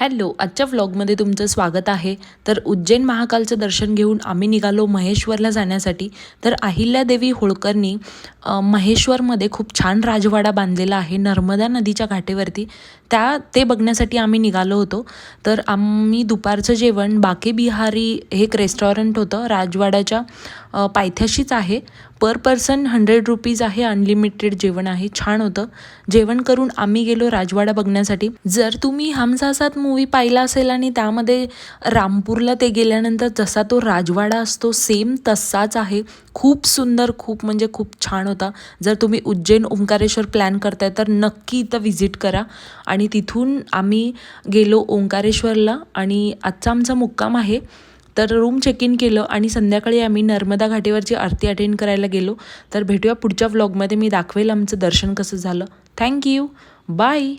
Hello आजच्या व्लॉगमध्ये तुमचं स्वागत आहे. तर उज्जैन महाकालचं दर्शन घेऊन आम्ही निघालो महेश्वरला जाण्यासाठी. तर अहिल्यादेवी होळकरनी महेश्वरमध्ये खूप छान राजवाडा बांधलेला आहे नर्मदा नदीच्या घाटेवरती. त्या ते बघण्यासाठी आम्ही निघालो होतो. तर आम्ही दुपारचं जेवण बाके बिहारी हे एक रेस्टॉरंट होतं राजवाड्याच्या पायथ्याशीच आहे. पर पर्सन हंड्रेड रुपीज आहे अनलिमिटेड जेवण आहे. छान होतं. जेवण करून आम्ही गेलो राजवाडा बघण्यासाठी. जर तुम्ही हमसासात मूवी पाहिला असेल आणि त्यामध्ये रामपूरला ते गेल्यानंतर जसा तो राजवाडा असतो सेम तसाच आहे. खूप सुंदर खूप म्हणजे खूप छान होता. जर तुम्ही उज्जैन ओंकारेश्वर प्लॅन करताय तर नक्की इथं व्हिजिट करा. आणि तिथून आम्ही गेलो ओंकारेश्वरला आणि आजचा आमचा मुक्काम आहे. तर रूम चेक इन केलं आणि संध्याकाळी आम्ही नर्मदा घाटीवरची आरती अटेंड करायला गेलो. तर भेटूया पुढच्या व्लॉगमध्ये मी दाखवेल आमचं दर्शन कसं झालं. Thank you bye